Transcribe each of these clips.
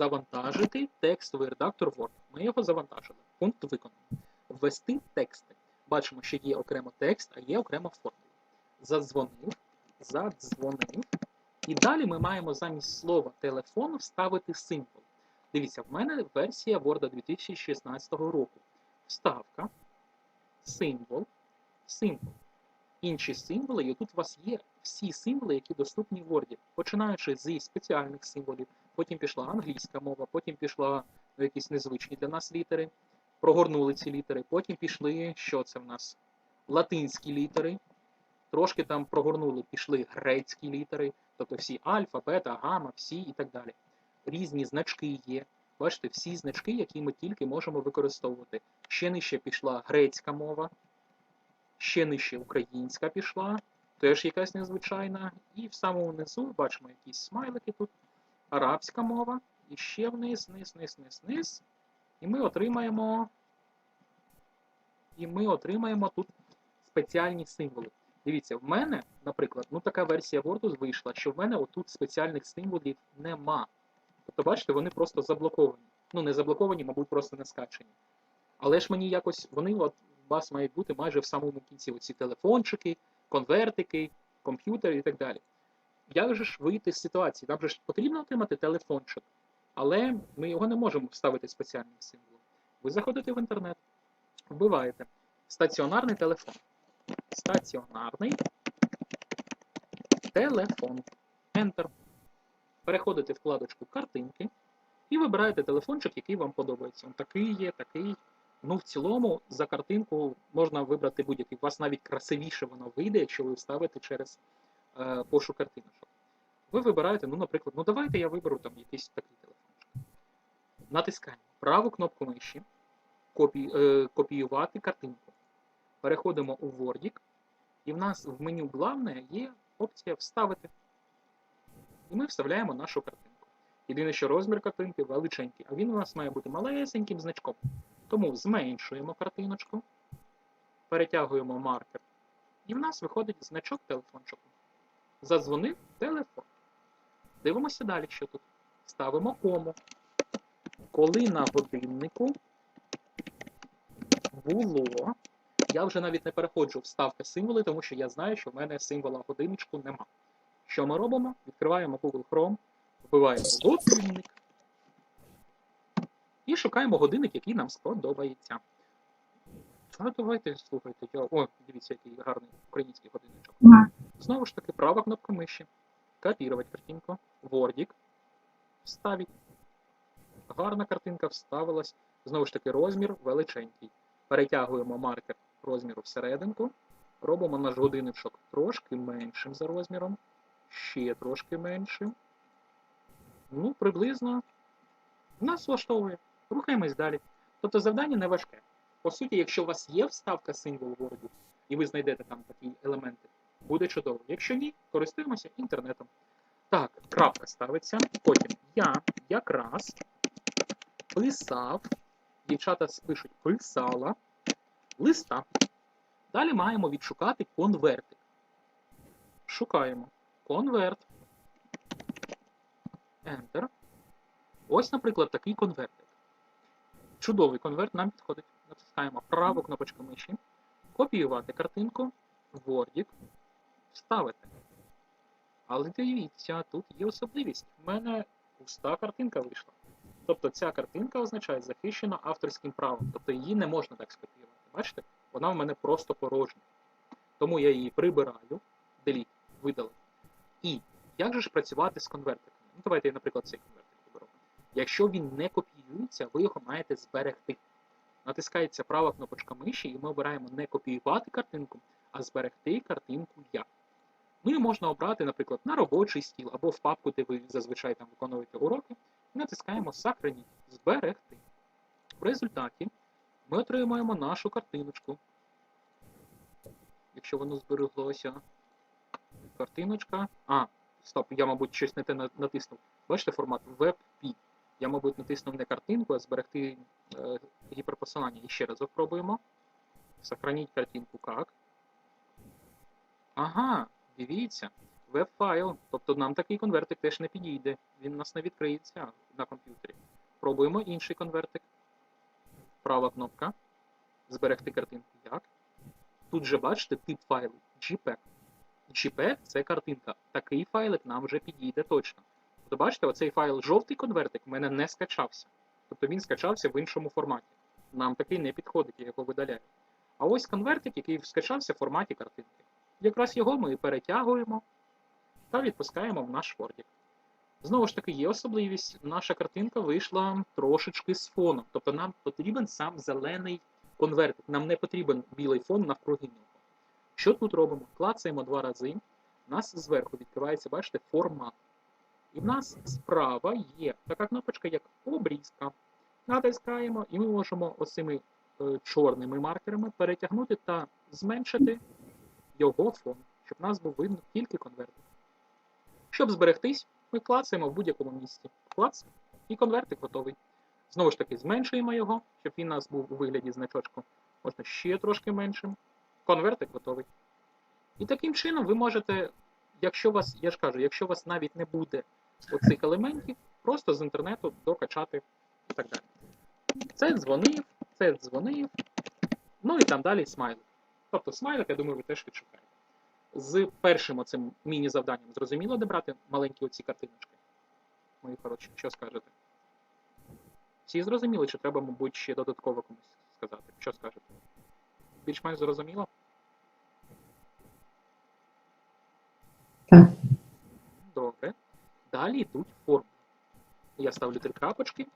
Завантажити текстовий редактор Word. Ми його завантажили. Пункт виконано. Ввести тексти. Бачимо, що є окремо текст, а є окремо формула. Задзвонив, задзвонив. І далі ми маємо замість слова телефон вставити символ. Дивіться, в мене версія Word 2016 року. Вставка, символ, символ. Інші символи, і тут у вас є всі символи, які доступні в Word, починаючи зі спеціальних символів, потім пішла англійська мова, потім пішла ну, якісь незвичні для нас літери, прогорнули ці літери, потім пішли, що це в нас? Латинські літери, трошки там прогорнули, пішли грецькі літери, тобто всі альфа, бета, гамма, всі і так далі. Різні значки є. Бачите, всі значки, які ми тільки можемо використовувати. Ще нижче пішла грецька мова, ще нижче українська пішла, теж якась незвичайна. І в самому низу бачимо якісь смайлики тут, арабська мова, і ще вниз, вниз, вниз, вниз, вниз. І ми отримаємо. І ми отримаємо тут спеціальні символи. Дивіться, в мене, наприклад, ну така версія Word вийшла, що в мене отут спеціальних символів нема. Тобто, бачите, вони просто заблоковані. Ну, не заблоковані, мабуть, просто не скачені. Але ж мені якось вони от, у вас мають бути майже в самому кінці оці телефончики, конвертики, комп'ютери і так далі. Як же ж вийти з ситуації? Нам же ж потрібно отримати телефончик, але ми його не можемо вставити спеціальним символом. Ви заходите в інтернет, вбиваєте стаціонарний телефон. Стаціонарний телефон. Enter. Переходите вкладочку картинки і вибираєте телефончик, який вам подобається. Он такий є, такий. Ну, в цілому, за картинку можна вибрати будь-який. У вас навіть красивіше воно вийде, якщо ви вставите через е, пошук картиночок. Ви вибираєте, ну, наприклад, ну давайте я виберу там якийсь такий телефончик. Натискаємо праву кнопку миші, копі, е, копіювати картинку. Переходимо у Word, і в нас в меню Главне є опція Вставити. І ми вставляємо нашу картинку. Єдине, що розмір картинки величенький, а він у нас має бути малесеньким значком. Тому зменшуємо картиночку, перетягуємо маркер, і в нас виходить значок телефончику. Задзвонив телефон. Дивимося далі, що тут. Ставимо кому. Коли на годиннику було. Я вже навіть не переходжу в ставки символи, тому що я знаю, що в мене символа годинничку нема. Що ми робимо? Відкриваємо Google Chrome, вбиваємо годинник і шукаємо годинник, який нам сподобається. А давайте, слухайте, я... О, дивіться, який гарний український годинничок. Знову ж таки, права кнопка миші. Копірувати картинку. Вордік. Вставить. Гарна картинка вставилась. Знову ж таки, розмір величенький. Перетягуємо маркер розміру всерединку. Робимо наш годинничок трошки меншим за розміром. Ще трошки меншим. Ну, приблизно нас влаштовує. Рухаємось далі. Тобто завдання не важке. По суті, якщо у вас є вставка символ Word, і ви знайдете там такі елементи, буде чудово. Якщо ні, користуємося інтернетом. Так, крапка ставиться. Потім я якраз писав, дівчата спишуть писала листа. Далі маємо відшукати конвертик. Шукаємо конверт. Enter. Ось, наприклад, такий конвертик. Чудовий конверт нам підходить. Натискаємо праву кнопочку миші. Копіювати картинку. Word. Вставити. Але дивіться, тут є особливість. У мене пуста картинка вийшла. Тобто ця картинка означає захищена авторським правом. Тобто її не можна так скопіювати. Бачите? Вона в мене просто порожня. Тому я її прибираю, delete, видалив. І як же ж працювати з конвертиками? Ну, давайте я, наприклад, цей конвертик виберу. Якщо він не копіюється, ви його маєте зберегти. Натискається права кнопочка миші, і ми обираємо не копіювати картинку, а зберегти картинку як. Ну і можна обрати, наприклад, на робочий стіл або в папку, де ви зазвичай там виконуєте уроки, і натискаємо Сохраніть, зберегти. В результаті ми отримаємо нашу картиночку. Якщо воно збереглося. Картиночка. А, стоп, я, мабуть, щось не те натиснув. Бачите формат WebP. Я, мабуть, натиснув не картинку, а зберегти е, гіперпосилання. І ще раз пробуємо. Сохраніть картинку як. Ага, дивіться. Веб-файл. Тобто нам такий конвертик теж не підійде. Він у нас не відкриється. на комп'ютері. Пробуємо інший конвертик. Права кнопка. Зберегти картинку. Як? Тут же бачите тип файлу JPEG. JPEG це картинка. Такий файлик нам вже підійде точно. Тобто, бачите, оцей файл жовтий конвертик в мене не скачався. Тобто він скачався в іншому форматі. Нам такий не підходить, я його видаляю. А ось конвертик, який скачався в форматі картинки. Якраз його ми перетягуємо та відпускаємо в наш Word. Знову ж таки, є особливість, наша картинка вийшла трошечки з фоном. Тобто нам потрібен сам зелений конвертик. Нам не потрібен білий фон навкруги нього. Що тут робимо? Клацаємо два рази. У нас зверху відкривається, бачите, формат. І в нас справа є така кнопочка, як обрізка. Натискаємо, і ми можемо оцими е, чорними маркерами перетягнути та зменшити його фон, щоб у нас був видно тільки конвертик. Щоб зберегтись, ми клацаємо в будь-якому місці. Клац, і конвертик готовий. Знову ж таки, зменшуємо його, щоб він у нас був у вигляді значочку. Можна ще трошки меншим. Конвертик готовий. І таким чином ви можете, якщо вас, я ж кажу, якщо вас навіть не буде оцих елементів, просто з інтернету докачати і так далі. Це дзвонив, це дзвонив, ну і там далі смайлик. Тобто смайлик, я думаю, ви теж відшукаєте. З першим оцим міні-завданням зрозуміло, де брати маленькі оці картиночки? Мої хороші, що скажете? Всі зрозуміли, чи треба, мабуть, ще додатково комусь сказати? Що скажете? Більш-менш зрозуміло? Так. Добре. Далі йдуть форми. Я ставлю три крапочки.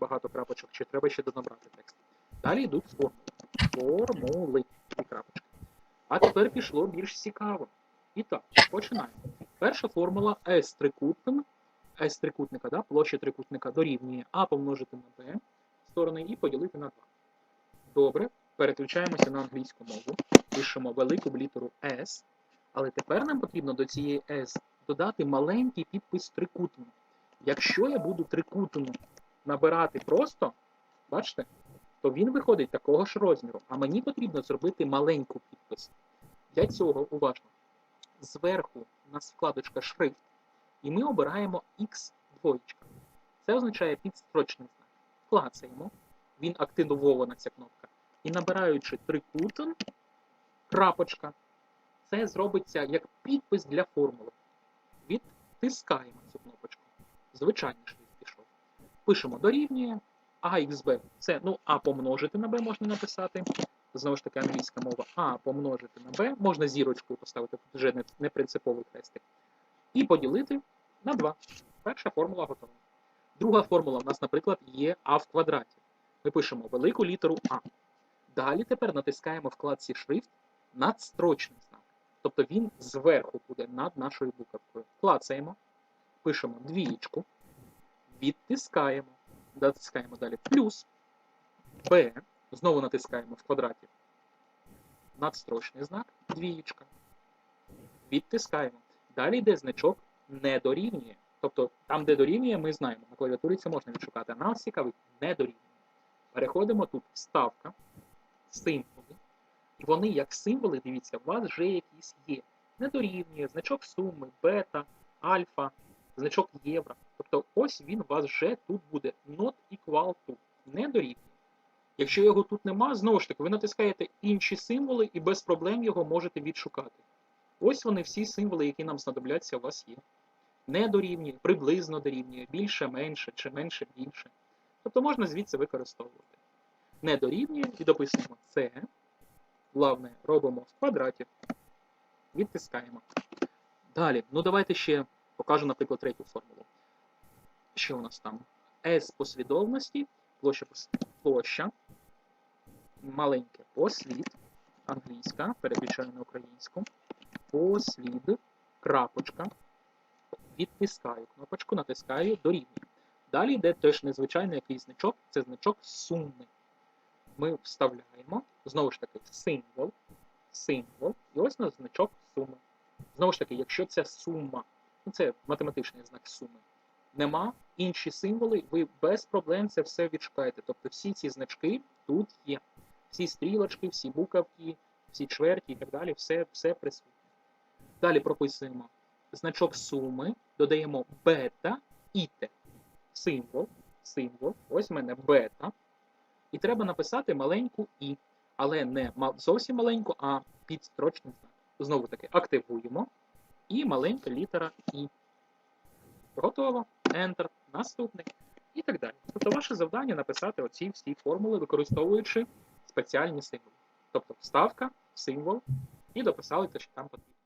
Багато крапочок, чи треба ще донабрати текст. Далі йдуть формули. Формули. Дві крапочки. А тепер пішло більш цікаво. І так, починаємо. Перша формула S трикутним. S трикутника, да, площа трикутника дорівнює А помножити на B сторони і поділити на 2. Добре, переключаємося на англійську мову. Пишемо велику літеру S. Але тепер нам потрібно до цієї S додати маленький підпис трикутну. Якщо я буду трикутну набирати просто, бачите, то він виходить такого ж розміру. А мені потрібно зробити маленьку підпис. Для цього уважно. Зверху у нас вкладочка шрифт, і ми обираємо X двоєчка. Це означає підстрочний знак. Клацаємо, він активована ця кнопка. І набираючи трикутн, крапочка, це зробиться як підпис для формули. Відтискаємо цю кнопочку. Звичайний шрифт пішов. Пишемо дорівнює. AXB це ну, А помножити на B можна написати. Знову ж таки, англійська мова А помножити на B. Можна зірочкою поставити, тут вже не, принциповий хрестик. І поділити на 2. Перша формула готова. Друга формула в нас, наприклад, є А в квадраті. Ми пишемо велику літеру А. Далі тепер натискаємо вкладці шрифт надстрочний знак. Тобто він зверху буде над нашою буковкою. Клацаємо, пишемо двієчку, відтискаємо, натискаємо далі плюс, Б, знову натискаємо в квадраті. Надстрочний знак, двієчка. Відтискаємо. Далі йде значок не дорівнює. Тобто там, де дорівнює, ми знаємо. На клавіатурі це можна відшукати. Нас цікавить не дорівнює. Переходимо тут вставка, символи. Вони, як символи, дивіться, у вас вже якісь є. Не дорівнює, значок суми, бета, альфа, значок євро. Тобто ось він у вас вже тут буде not equal to. Не дорівнює. Якщо його тут нема, знову ж таки, ви натискаєте інші символи і без проблем його можете відшукати. Ось вони всі символи, які нам знадобляться, у вас є. Не дорівнює, приблизно дорівнює, більше, менше, чи менше, більше. Тобто можна звідси використовувати. Не дорівнює і дописуємо це. Главне, робимо в квадраті. Відтискаємо. Далі, ну давайте ще покажу, наприклад, третю формулу. Що у нас там? S послідовності, площа, площа, маленьке послід, англійська, переключаю на українську, послід, крапочка, відтискаю кнопочку, натискаю дорівнює. Далі йде теж незвичайний якийсь значок, це значок суми. Ми вставляємо, знову ж таки, символ, символ, і ось у нас значок суми. Знову ж таки, якщо ця сума, ну це математичний знак суми, нема, інші символи, ви без проблем це все відшукаєте. Тобто всі ці значки тут є. Всі стрілочки, всі буковки, всі чверті і так далі, все, все присутнє. Далі прописуємо значок суми, додаємо бета і те. символ, символ, ось в мене бета. І треба написати маленьку і, але не зовсім маленьку, а підстрочний знак. Знову таки, активуємо. І маленька літера І. Готово. Enter. Наступний. І так далі. Тобто ваше завдання написати оці всі формули, використовуючи спеціальні символи. Тобто вставка, символ, і дописали те, що там потрібно.